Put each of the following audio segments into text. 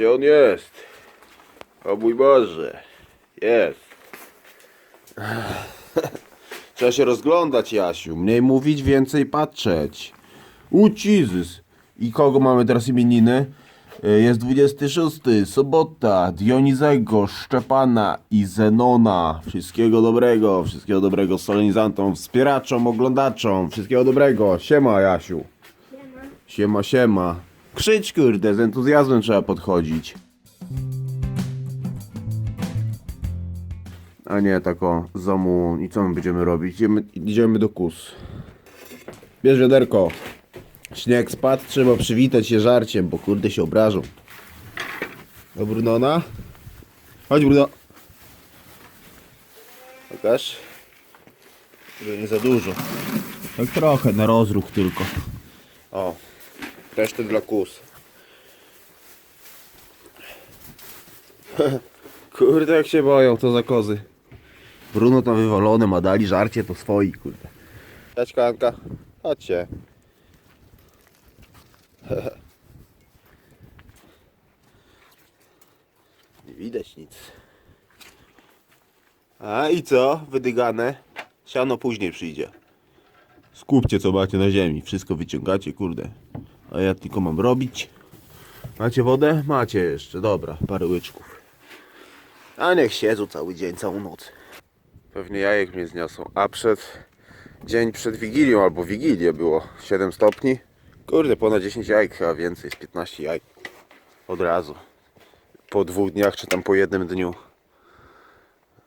Gdzie on jest? O mój Boże. Jest. Trzeba się rozglądać, Jasiu. Mniej mówić, więcej patrzeć. U. I kogo mamy teraz imieniny? E, Jest 26, sobota, Dionizego, Szczepana i Zenona. Wszystkiego dobrego, wszystkiego dobrego solenizantom, wspieraczom, oglądaczom. Wszystkiego dobrego. Siema, Jasiu. Siema, siema. Krzycz, kurde, z entuzjazmem trzeba podchodzić. A nie, tak o, zomu, i co my będziemy robić? Idziemy, idziemy do kus. Bierz wiaderko. Śnieg spadł, trzeba przywitać się żarciem, bo kurde się obrażą. Do Brunona? Chodź Bruno. Pokaż. Żeby nie za dużo. Tak trochę, na rozruch tylko. O, resztę dla kus. Kurde, jak się boją, to za kozy. Bruno tam wywalone, ma dali żarcie, to swoi, kurde. Chodź, Kanka, chodźcie. Nie widać nic. A i co? Wydygane? Siano później przyjdzie. Skupcie co macie na ziemi. Wszystko wyciągacie, kurde. A ja tylko mam robić. Macie wodę? Macie jeszcze. Dobra, parę łyczków. A niech siedzą cały dzień, całą noc. Pewnie jajek mnie zniosą. A przed... Dzień przed Wigilią albo Wigilię było 7 stopni. Kurde, ponad 10 jajek chyba więcej, z 15 jajek. Od razu. Po dwóch dniach, czy tam po jednym dniu.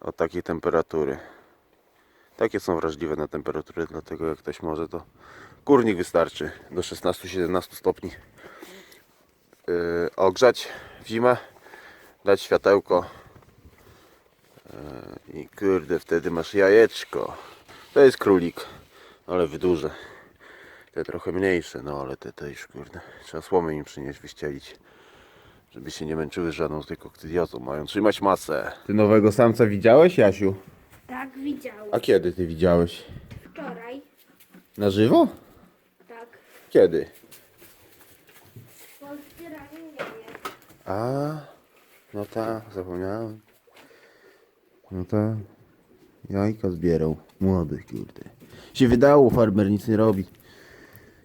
Od takiej temperatury. Takie są wrażliwe na temperaturę, dlatego jak ktoś może to kurnik wystarczy do 16-17 stopni yy, ogrzać w zimę, dać światełko yy, i kurde wtedy masz jajeczko. To jest królik, ale w duże. Te trochę mniejsze, no ale te, te już kurde. Trzeba słomy im przynieść, wyścielić. Żeby się nie męczyły z żadną z tych koktydiozą. Mają trzymać masę. Ty nowego samca widziałeś, Jasiu? Tak, widziałem. A kiedy ty widziałeś? Wczoraj. Na żywo? Kiedy? Po zbieraniu. A, no tak, zapomniałem. No tak. Jajka zbierał. Młody, kurde. Się wydało, farmer nic nie robi.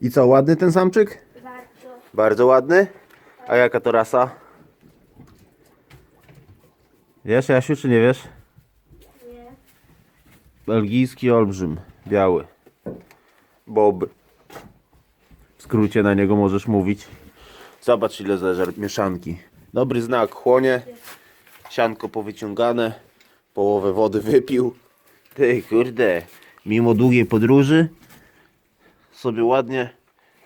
I co, ładny ten samczyk? Bardzo. Bardzo ładny. A jaka to rasa? Wiesz, Jasiu, czy nie wiesz? Nie. Belgijski olbrzym, biały. Bob. W skrócie na niego możesz mówić. Zobacz ile zeżar mieszanki. Dobry znak, chłonie. Sianko powyciągane. Połowę wody wypił. Ty kurde, mimo długiej podróży sobie ładnie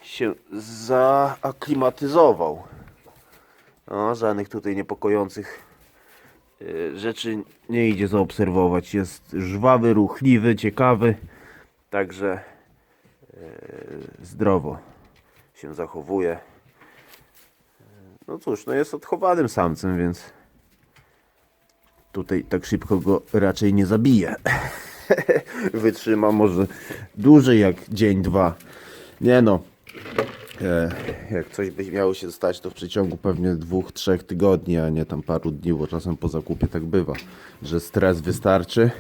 się zaaklimatyzował. No, żadnych tutaj niepokojących y, rzeczy nie idzie zaobserwować. Jest żwawy, ruchliwy, ciekawy. Także y, zdrowo się zachowuje. No cóż, no jest odchowanym samcem, więc tutaj tak szybko go raczej nie zabije. Wytrzyma może dłużej jak dzień, dwa. Nie no. E, jak coś by miało się stać, to w przeciągu pewnie dwóch, trzech tygodni, a nie tam paru dni, bo czasem po zakupie tak bywa, że stres wystarczy.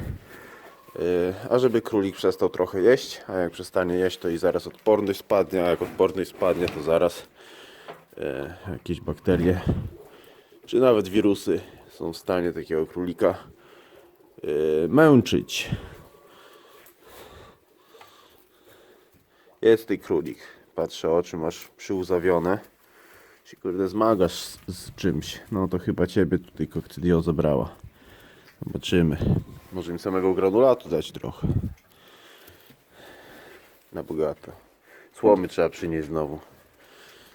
E, a żeby królik przestał trochę jeść, a jak przestanie jeść, to i zaraz odporność spadnie, a jak odporność spadnie, to zaraz e, jakieś bakterie, czy nawet wirusy są w stanie takiego królika e, męczyć. Jest ty królik. Patrzę oczy, masz przyłzawione. Się kurde zmagasz z, z czymś. No to chyba ciebie tutaj koktydio zabrała. Zobaczymy. Może im samego granulatu dać trochę. Na bogato. Słomy trzeba przynieść znowu.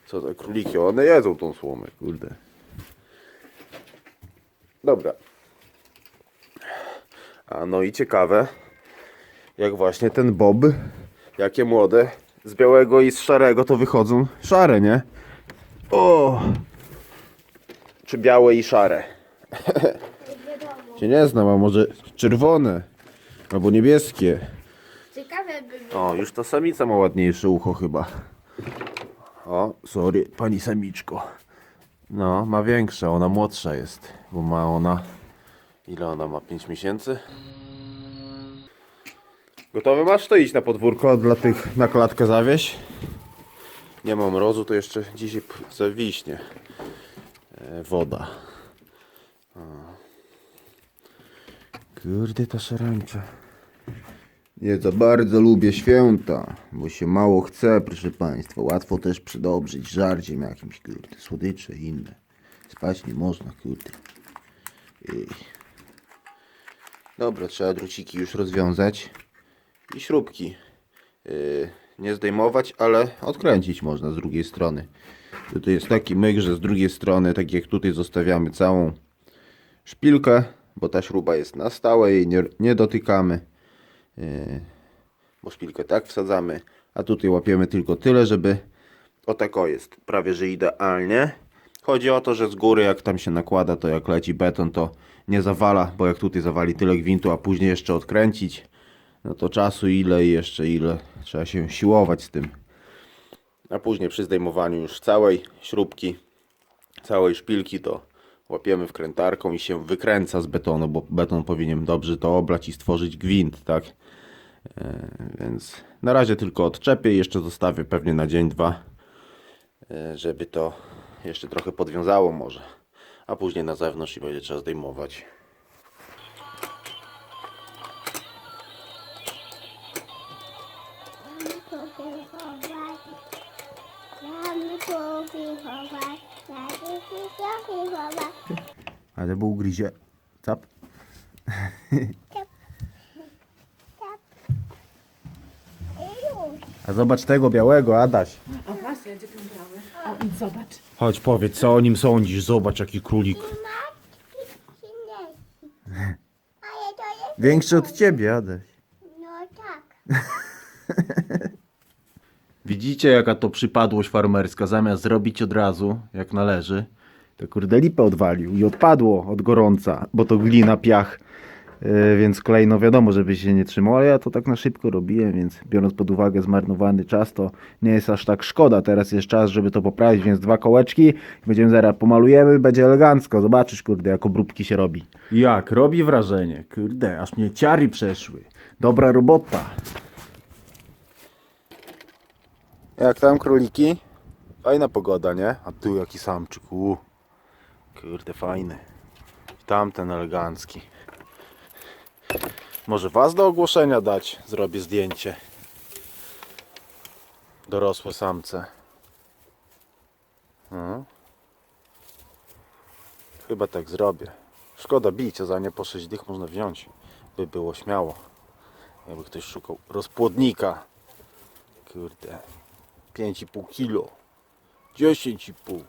Co za króliki? One jedzą tą słomę, kurde. Dobra. A no i ciekawe, jak właśnie ten bob, jakie młode, z białego i z szarego to wychodzą szare, nie? O! Czy białe i szare? Cię nie znam, a może czerwone albo niebieskie. Ciekawe by było. O, już ta samica ma ładniejsze ucho chyba. O, sorry, pani samiczko. No, ma większa, ona młodsza jest, bo ma ona... Ile ona ma? 5 miesięcy? Gotowy masz? To idź na podwórko dla tych na klatkę zawieź. Nie mam mrozu, to jeszcze dzisiaj zawiśnie e, woda. O. Kurde ta szarańcza. Nie za bardzo lubię święta, bo się mało chce, proszę Państwa. Łatwo też przydobrzyć żarciem jakimś, kurde, słodycze i inne. Spać nie można, kurde. Ej. Dobra, trzeba druciki już rozwiązać. I śrubki. Yy, nie zdejmować, ale odkręcić można z drugiej strony. Tutaj jest taki myk, że z drugiej strony, tak jak tutaj zostawiamy całą szpilkę, bo ta śruba jest na stałe, jej nie, nie dotykamy. Bo szpilkę tak wsadzamy, a tutaj łapiemy tylko tyle, żeby o tak o jest, prawie że idealnie. Chodzi o to, że z góry jak tam się nakłada, to jak leci beton, to nie zawala, bo jak tutaj zawali tyle gwintu, a później jeszcze odkręcić, no to czasu ile i jeszcze ile trzeba się siłować z tym. A później przy zdejmowaniu już całej śrubki, całej szpilki, to łapiemy wkrętarką i się wykręca z betonu, bo beton powinien dobrze to oblać i stworzyć gwint, tak? E, Więc na razie tylko odczepię jeszcze zostawię pewnie na dzień, dwa, e, żeby to jeszcze trochę podwiązało może. A później na zewnątrz i będzie trzeba zdejmować. Mamy. Mamy powychować. Mamy powychować. Ale był gryzie. Cap. A zobacz tego białego, Adaś. O właśnie, gdzie ten biały? O, idź zobacz. Chodź powiedz, co o nim sądzisz? Zobacz jaki królik. Matki przynieśli. Ale to jest... Większy od ciebie, Adaś. No tak. Widzicie jaka to przypadłość farmerska, zamiast zrobić od razu, jak należy, to kurde lipę odwalił i odpadło od gorąca, bo to glina, piach, yy, więc klej no wiadomo, żeby się nie trzymał, ale ja to tak na szybko robiłem, więc biorąc pod uwagę zmarnowany czas, to nie jest aż tak szkoda, teraz jest czas, żeby to poprawić, więc dwa kołeczki, będziemy zaraz pomalujemy, będzie elegancko, zobaczysz kurde jak obróbki się robi. Jak, robi wrażenie, kurde, aż mnie ciary przeszły, dobra robota. Jak tam króliki? Fajna pogoda, nie? A tu jaki samczyk, u. Kurde, fajny. Tamten elegancki. Może was do ogłoszenia dać? Zrobię zdjęcie. Dorosłe samce. No. Chyba tak zrobię. Szkoda bić, a za nie po 6 dych można wziąć. By było śmiało. Jakby ktoś szukał rozpłodnika. Kurde. 5,5 kilo. 10,5.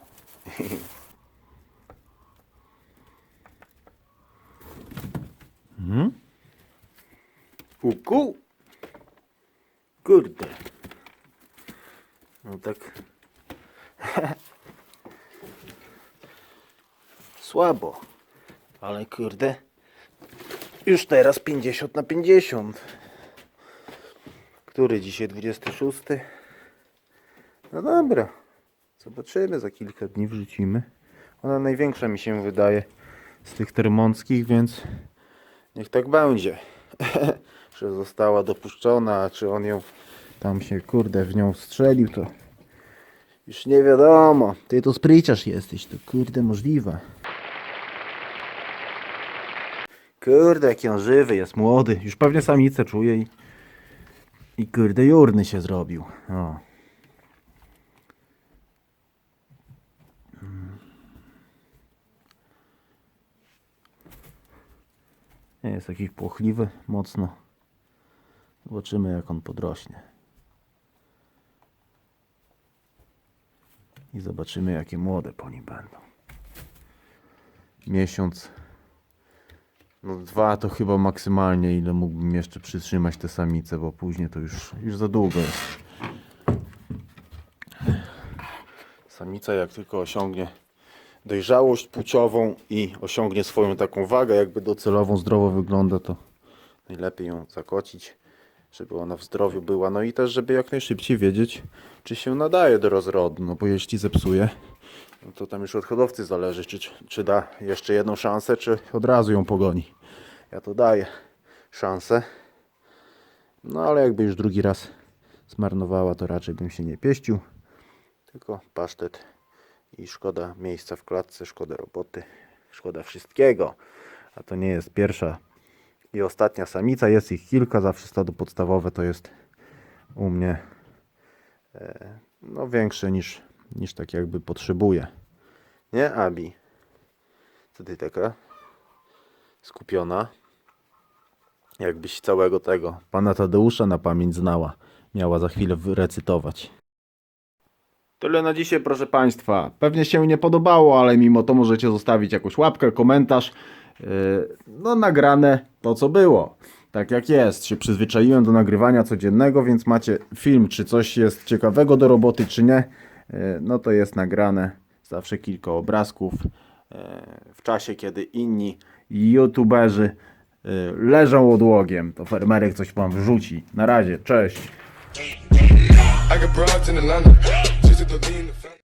Hmm? Kuku? Kurde. No tak. Słabo. Ale kurde. Już teraz 50 na 50. Który dzisiaj 26? No dobra. Zobaczymy, za kilka dni wrzucimy. Ona największa mi się wydaje z tych termonckich, więc niech tak będzie. że została dopuszczona, czy on ją tam się kurde w nią strzelił, to już nie wiadomo. Ty to spryciarz jesteś, to kurde możliwe. Kurde, jaki on żywy jest, młody. Już pewnie samicę czuje i, i kurde jurny się zrobił. O. Nie jest jakiś płochliwy mocno. Zobaczymy jak on podrośnie. I zobaczymy jakie młode po nim będą. Miesiąc. No dwa to chyba maksymalnie ile mógłbym jeszcze przytrzymać te samice, bo później to już, już za długo jest. Samica jak tylko osiągnie dojrzałość płciową i osiągnie swoją taką wagę, jakby docelową zdrowo wygląda, to najlepiej ją zakocić, żeby ona w zdrowiu była. No i też, żeby jak najszybciej wiedzieć, czy się nadaje do rozrodu, no bo jeśli zepsuje, No to tam już od hodowcy zależy, czy, czy da jeszcze jedną szansę, czy od razu ją pogoni. Ja to daję szansę. No ale jakby już drugi raz zmarnowała, to raczej bym się nie pieścił. Tylko pasztet i szkoda miejsca w klatce, szkoda roboty, szkoda wszystkiego. A to nie jest pierwsza i ostatnia samica, jest ich kilka, zawsze stado podstawowe to jest u mnie e, no większe niż, niż tak jakby potrzebuje. Nie, Abi? Co ty taka skupiona? Jakbyś całego tego pana Tadeusza na pamięć znała. Miała za chwilę recytować. Tyle na dzisiaj, proszę Państwa. Pewnie się nie podobało, ale mimo to możecie zostawić jakąś łapkę, komentarz. Yy, No, nagrane to, co było. Tak jak jest. Się przyzwyczaiłem do nagrywania codziennego, więc macie film, czy coś jest ciekawego do roboty, czy nie. Yy, No to jest nagrane. Zawsze kilka obrazków. yy, W czasie, kiedy inni youtuberzy leżą odłogiem, to fermerek coś wam wrzuci. Na razie, cześć. the bean.